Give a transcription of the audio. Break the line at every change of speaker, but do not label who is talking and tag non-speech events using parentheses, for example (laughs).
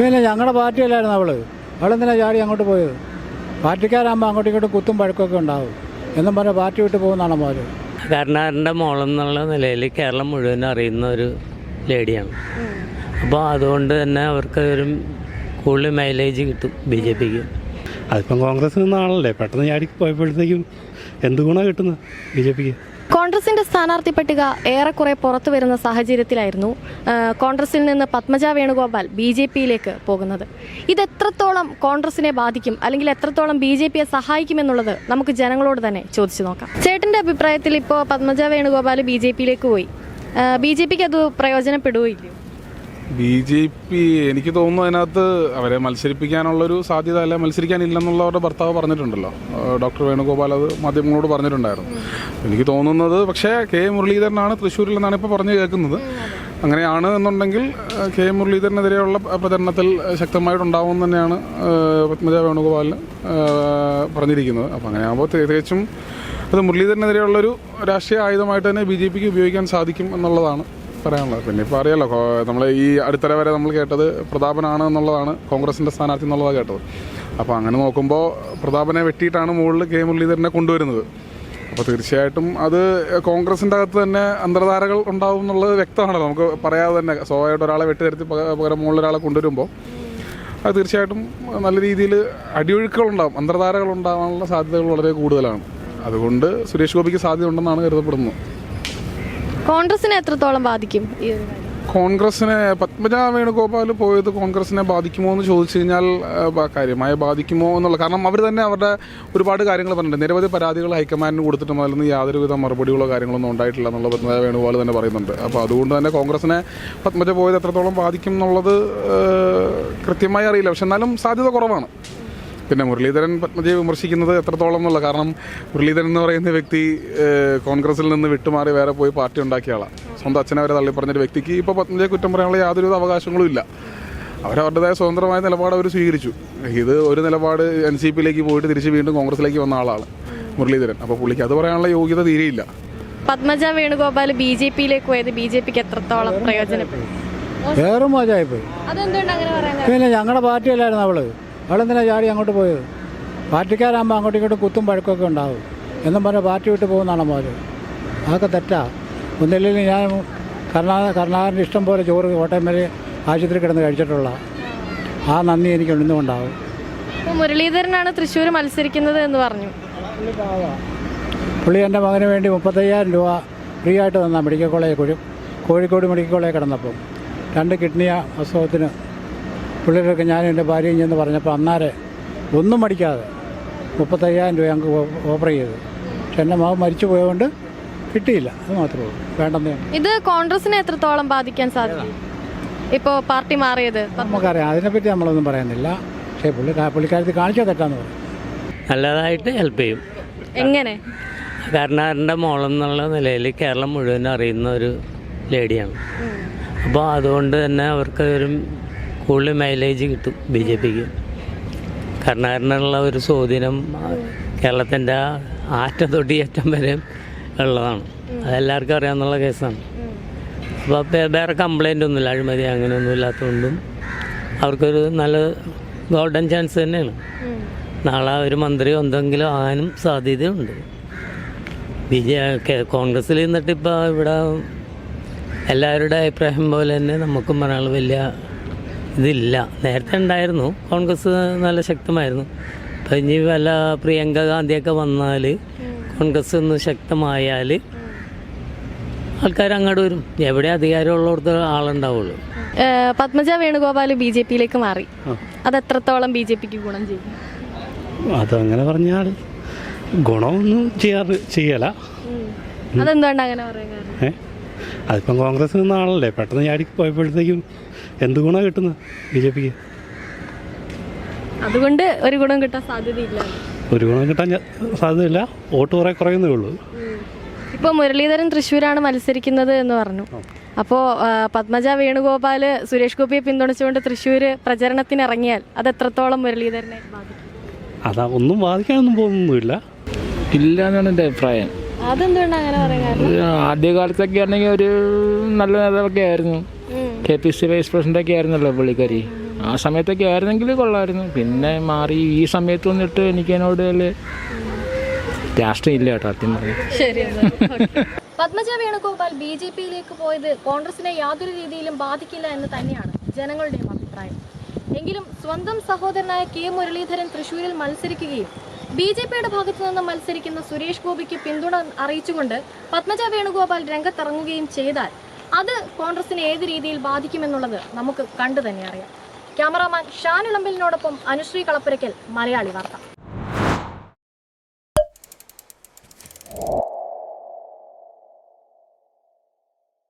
പിന്നെ ഞങ്ങളുടെ പാർട്ടിയല്ലായിരുന്നു അവൾ? അവളെന്തിനാ ചാടി അങ്ങോട്ട് പോയത്? പാർട്ടിക്കാരാകുമ്പോൾ അങ്ങോട്ടും ഇങ്ങോട്ടും കുത്തും പഴക്കമൊക്കെ ഉണ്ടാവും. എന്നും പറഞ്ഞ് പാർട്ടി വിട്ട് പോകുന്നതാണ് മോര്?
കരുണാകരന്റെ മോളെന്നുള്ള നിലയിൽ കേരളം മുഴുവൻ അറിയുന്ന ഒരു ലേഡിയാണ്. അപ്പോൾ അതുകൊണ്ട് തന്നെ അവർക്ക് ഒരു കൂടുതൽ മൈലേജ് കിട്ടും ബി ജെ പിക്ക്.
അതിപ്പം കോൺഗ്രസ് നിന്നാണല്ലേ? പെട്ടെന്ന് ചാടി പോയപ്പോഴത്തേക്കും എന്ത് ഗുണമാണ് കിട്ടുന്നത് ബി ജെ പിക്ക്?
കോൺഗ്രസിന്റെ സ്ഥാനാർത്ഥി പട്ടിക ഏറെക്കുറെ പുറത്തു വരുന്ന സാഹചര്യത്തിലായിരുന്നു കോൺഗ്രസിൽ നിന്ന് പത്മജ വേണുഗോപാൽ ബി ജെ പിയിലേക്ക് പോകുന്നത്. ഇത് എത്രത്തോളം കോൺഗ്രസിനെ ബാധിക്കും അല്ലെങ്കിൽ എത്രത്തോളം ബി ജെ പിയെ സഹായിക്കുമെന്നുള്ളത് നമുക്ക് ജനങ്ങളോട് തന്നെ ചോദിച്ചു നോക്കാം. ചേട്ടന്റെ അഭിപ്രായത്തിൽ ഇപ്പോൾ പത്മജ വേണുഗോപാൽ ബി ജെ പിയിലേക്ക് പോയി. ബി ജെ പിക്ക് അത് പ്രയോജനപ്പെടുകയില്ലയോ
ബി ജെ പി എനിക്ക് തോന്നുന്നു അതിനകത്ത് അവരെ മത്സരിപ്പിക്കാനുള്ളൊരു സാധ്യത അല്ല മത്സരിക്കാനില്ലെന്നുള്ള അവരുടെ ഭർത്താവ് പറഞ്ഞിട്ടുണ്ടല്ലോ. ഡോക്ടർ വേണുഗോപാൽ അത് മാധ്യമങ്ങളോട് പറഞ്ഞിട്ടുണ്ടായിരുന്നു. എനിക്ക് തോന്നുന്നത് പക്ഷേ കെ മുരളീധരനാണ് തൃശ്ശൂരിൽ നിന്നാണ് ഇപ്പോൾ പറഞ്ഞു കേൾക്കുന്നത്. അങ്ങനെയാണ് എന്നുണ്ടെങ്കിൽ കെ മുരളീധരനെതിരെയുള്ള പ്രചരണത്തിൽ ശക്തമായിട്ടുണ്ടാവും തന്നെയാണ് പത്മജ വേണുഗോപാലിന് പറഞ്ഞിരിക്കുന്നത്. അപ്പോൾ അങ്ങനെയാകുമ്പോൾ തികച്ചും അത് മുരളീധരനെതിരെയുള്ളൊരു രാഷ്ട്രീയ ആയുധമായിട്ട് തന്നെ ബി ജെ പിക്ക് ഉപയോഗിക്കാൻ സാധിക്കും എന്നുള്ളതാണ് പറയാനുള്ളത് പിന്നെ ഇപ്പോൾ അറിയാലോ നമ്മൾ ഈ അടുത്തിടെ വരെ നമ്മൾ കേട്ടത് പ്രതാപനാണ് എന്നുള്ളതാണ് കോൺഗ്രസിന്റെ സ്ഥാനാർത്ഥി എന്നുള്ളതാണ് കേട്ടത്. അപ്പോൾ അങ്ങനെ നോക്കുമ്പോൾ പ്രതാപനെ വെട്ടിയിട്ടാണ് മുകളിൽ കെ മുരളീധരനെ കൊണ്ടുവരുന്നത്. അപ്പോൾ തീർച്ചയായിട്ടും അത് കോൺഗ്രസിന്റെ അകത്ത് തന്നെ അന്തർധാരകൾ ഉണ്ടാവും എന്നുള്ളത് വ്യക്തമാണല്ലോ. നമുക്ക് പറയാതെ തന്നെ സ്വാഭാവികമായിട്ട് ഒരാളെ വെട്ടിതരുത്തി പകരം മുകളിൽ ഒരാളെ കൊണ്ടുവരുമ്പോൾ അത് തീർച്ചയായിട്ടും നല്ല രീതിയിൽ അടിയൊഴുക്കുകൾ ഉണ്ടാകും അന്തർധാരകൾ ഉണ്ടാകാനുള്ള സാധ്യതകൾ വളരെ കൂടുതലാണ്. അതുകൊണ്ട് സുരേഷ് ഗോപിക്ക് സാധ്യത ഉണ്ടെന്നാണ് കരുതപ്പെടുന്നത്.
കോൺഗ്രസിനെ എത്രത്തോളം ബാധിക്കും
കോൺഗ്രസിനെ പത്മജ വേണുഗോപാൽ പോയത് കോൺഗ്രസിനെ ബാധിക്കുമോ എന്ന് ചോദിച്ചു കഴിഞ്ഞാൽ കാര്യമായി ബാധിക്കുമോ എന്നുള്ള കാരണം അവർ തന്നെ അവരുടെ ഒരുപാട് കാര്യങ്ങൾ പറഞ്ഞിട്ടുണ്ട്. നിരവധി പരാതികൾ ഹൈക്കമാൻഡിന് കൊടുത്തിട്ടും അതിൽ നിന്ന് യാതൊരുവിധ മറുപടിയുള്ള കാര്യങ്ങളൊന്നും ഉണ്ടായിട്ടില്ല എന്നുള്ള പത്മജ വേണുഗോപാൽ തന്നെ പറയുന്നുണ്ട്. അപ്പോൾ അതുകൊണ്ട് തന്നെ കോൺഗ്രസിനെ പത്മജ പോയത് എത്രത്തോളം ബാധിക്കും എന്നുള്ളത് കൃത്യമായി അറിയില്ല. പക്ഷെ എന്നാലും സാധ്യത കുറവാണ്. പിന്നെ മുരളീധരൻ പത്മജയെ വിമർശിക്കുന്നത് എത്രത്തോളം എന്നുള്ള കാരണം മുരളീധരൻ എന്ന് പറയുന്ന വ്യക്തി കോൺഗ്രസിൽ നിന്ന് വിട്ടുമാറി വേറെ പോയി പാർട്ടി ഉണ്ടാക്കിയ ആളാണ് സ്വന്തം അച്ഛനെ വരെ തള്ളി പറഞ്ഞൊരു വ്യക്തിക്ക് ഇപ്പോൾ പത്മജയെ കുറ്റം പറയാനുള്ള യാതൊരു അവകാശങ്ങളും ഇല്ല. അവരവരുടേതായ സ്വതന്ത്രമായ നിലപാട് അവർ സ്വീകരിച്ചു. ഇത് ഒരു നിലപാട് എൻ സി പിയിലേക്ക് പോയിട്ട് തിരിച്ച് വീണ്ടും കോൺഗ്രസിലേക്ക് വന്ന ആളാണ് മുരളീധരൻ. അപ്പോൾ പുള്ളിക്ക് അത് പറയാനുള്ള യോഗ്യത തീരെയില്ല.
പത്മജ വേണുഗോപാൽ ബി ജെ പിയിലേക്ക് പോയത് ബി ജെ പിക്ക് എത്രത്തോളം പ്രയോജനപ്പെടും
വേറെ
പറയാൻ
പിന്നെ ഞങ്ങളുടെ പാർട്ടിയല്ലായിരുന്നു അവൾ. അവളെന്തിനാ ചാടി അങ്ങോട്ട് പോയത്? പാർട്ടിക്കാരാകുമ്പോൾ അങ്ങോട്ടും ഇങ്ങോട്ടും കുത്തും പഴക്കമൊക്കെ ഉണ്ടാവും. എന്നും പറഞ്ഞ് പാർട്ടി വിട്ട് പോകുന്നതാണ് മോര്? അതൊക്കെ തെറ്റാ. ഒന്നില്ലെങ്കിൽ ഞാൻ കർണാടക കർണാടകന്റെ ഇഷ്ടം പോലെ ചോറ് കോട്ടയം വരെ ആശുപത്രി കിടന്ന് കഴിച്ചിട്ടുള്ള ആ നന്ദി എനിക്ക് ഇന്നും ഉണ്ടാവും
മുരളീധരനാണ് തൃശ്ശൂർ മത്സരിക്കുന്നത് എന്ന് പറഞ്ഞു.
പുള്ളി എന്റെ മകന് വേണ്ടി മുപ്പത്തയ്യായിരം രൂപ ഫ്രീ ആയിട്ട് തന്ന medical college Kozhikode medical college കിടന്നപ്പം. രണ്ട് കിഡ്നി അസുഖത്തിന് പുള്ളിയൊക്കെ ഞാനും എന്റെ ഭാര്യയും ചെന്ന് പറഞ്ഞപ്പോൾ അന്നാരെ ഒന്നും മടിക്കാതെ മുപ്പത്തയ്യായിരം രൂപ ഞങ്ങൾക്ക് ഓഫർ ചെയ്ത്. പക്ഷെ എന്റെ മാവ് മരിച്ചു പോയതുകൊണ്ട് കിട്ടിയില്ല. അത് മാത്രമേ ഉള്ളൂ. വേണ്ടെന്നേ
ഇത് കോൺഗ്രസിനെ എത്രത്തോളം ബാധിക്കാൻ സാധിക്കും? ഇപ്പോൾ പാർട്ടി മാറിയത്
നമുക്കറിയാം. അതിനെപ്പറ്റി നമ്മളൊന്നും പറയുന്നില്ല. പക്ഷേ പുള്ളി പുള്ളിക്കാരത്തിൽ കാണിച്ചാൽ തെറ്റാന്ന് പറയും.
നല്ലതായിട്ട് ഹെൽപ്പ് ചെയ്യും.
എങ്ങനെ?
കരുണാകരന്റെ മോളെന്നുള്ള നിലയിൽ കേരളം മുഴുവൻ അറിയുന്ന ഒരു ലേഡിയാണ് അപ്പോൾ അതുകൊണ്ട് തന്നെ അവർക്ക് ഒരു കൂടുതൽ മൈലേജ് കിട്ടും ബി ജെ പിക്ക്. കർണാടകനുള്ള ഒരു സ്വാധീനം കേരളത്തിന്റെ ആറ്റം തൊട്ടി അറ്റം വരെ ഉള്ളതാണ്. അതെല്ലാവർക്കും അറിയാവുന്ന കേസാണ്. അപ്പോൾ വേറെ കംപ്ലൈന്റ് ഒന്നുമില്ല. അഴിമതി അങ്ങനെയൊന്നും ഇല്ലാത്തതുകൊണ്ടും അവർക്കൊരു നല്ല ഗോൾഡൻ ചാൻസ് തന്നെയാണ്. നാളെ ഒരു മന്ത്രി എന്തെങ്കിലും ആകാനും സാധ്യതയുണ്ട്. ബി ജെ കോൺഗ്രസ്സിൽ നിന്നിട്ടിപ്പോൾ ഇവിടെ എല്ലാവരുടെ അഭിപ്രായം പോലെ തന്നെ നമുക്കും പറയാനുള്ള വലിയ ഇതില്ല. നേരത്തെ ഉണ്ടായിരുന്നു. കോൺഗ്രസ് നല്ല ശക്തമായിരുന്നു. അപ്പം ഇനി വല്ല പ്രിയങ്ക ഗാന്ധിയൊക്കെ വന്നാൽ കോൺഗ്രസ് ഒന്ന് ശക്തമായാൽ ആൾക്കാർ അങ്ങോട്ട് വരും. എവിടെ അധികാരമുള്ളവർക്ക് ആളുണ്ടാവുള്ളൂ.
പത്മജ വേണുഗോപാൽ ബി ജെ പിയിലേക്ക് മാറി. അത് എത്രത്തോളം ബി ജെ പിക്ക് ഗുണം ചെയ്യും?
അതങ്ങനെ പറഞ്ഞാൽ ഗുണമൊന്നും ചെയ്യാറ് ചെയ്യല.
അതെന്തുകൊണ്ടാണ് അങ്ങനെ പറയാൻ
ഏ? അതിപ്പം കോൺഗ്രസ് നിന്നാണല്ലേ? പെട്ടെന്ന് ചാടി പോയപ്പോഴത്തേക്കും എന്ത് ഗുണമാണ് കിട്ടുന്നത് ബി ജെ പിക്ക്?
അതുകൊണ്ട് ഒരു ഗുണം കിട്ടാൻ സാധ്യതയില്ല.
ഒരു ഗുണം കിട്ടാൻ സാധ്യതയില്ല. വോട്ട് കുറെ കുറയുന്നേ ഉള്ളൂ.
ഇപ്പോൾ മുരളീധരൻ തൃശ്ശൂരാണ് മത്സരിക്കുന്നത് എന്ന് പറഞ്ഞു. അപ്പോൾ പത്മജ വേണുഗോപാൽ സുരേഷ് ഗോപിയെ പിന്തുണച്ചുകൊണ്ട് തൃശ്ശൂർ പ്രചരണത്തിന് ഇറങ്ങിയാൽ അത് എത്രത്തോളം മുരളീധരനെ ബാധിക്കും?
അതാ ഒന്നും ബാധിക്കാനൊന്നും പോകുന്നൊന്നുമില്ല.
ഇല്ല എന്നാണ് എന്റെ അഭിപ്രായം. ആദ്യകാലത്തൊക്കെ ആണെങ്കിൽ ഒരു നല്ല നേതാവൊക്കെ ആയിരുന്നു. K P C vice president ഒക്കെ ആയിരുന്നല്ലോ പുള്ളിക്കാരി. ആ സമയത്തൊക്കെ ആയിരുന്നെങ്കിൽ കൊള്ളായിരുന്നു പിന്നെ മാറി ഈ സമയത്ത് വന്നിട്ട് എനിക്ക് അതിനോട് വലിയ രാഷ്ട്രീയം ഇല്ല കേട്ടോ സത്യം
ശരി (laughs) പത്മജ വേണുഗോപാൽ ബി ജെ പിയിലേക്ക് പോയത് കോൺഗ്രസിനെ യാതൊരു രീതിയിലും ബാധിക്കില്ല എന്ന് തന്നെയാണ് ജനങ്ങളുടെയും അഭിപ്രായം. എങ്കിലും സ്വന്തം സഹോദരനായ കെ മുരളീധരൻ തൃശൂരിൽ മത്സരിക്കുകയും ബി ജെ പിയുടെ ഭാഗത്തു നിന്ന് മത്സരിക്കുന്ന സുരേഷ് ഗോപിക്ക് പിന്തുണ അറിയിച്ചുകൊണ്ട് പത്മജ വേണുഗോപാൽ രംഗത്തിറങ്ങുകയും ചെയ്താൽ അത് കോൺഗ്രസിനെ ഏത് രീതിയിൽ ബാധിക്കുമെന്നുള്ളത് നമുക്ക് കണ്ടു തന്നെ അറിയാം. ക്യാമറാമാൻ ഷാൻ ഇളമ്പലിനോടൊപ്പം അനുശ്രീ കളപ്പുരയ്ക്കൽ മലയാളി വാർത്ത.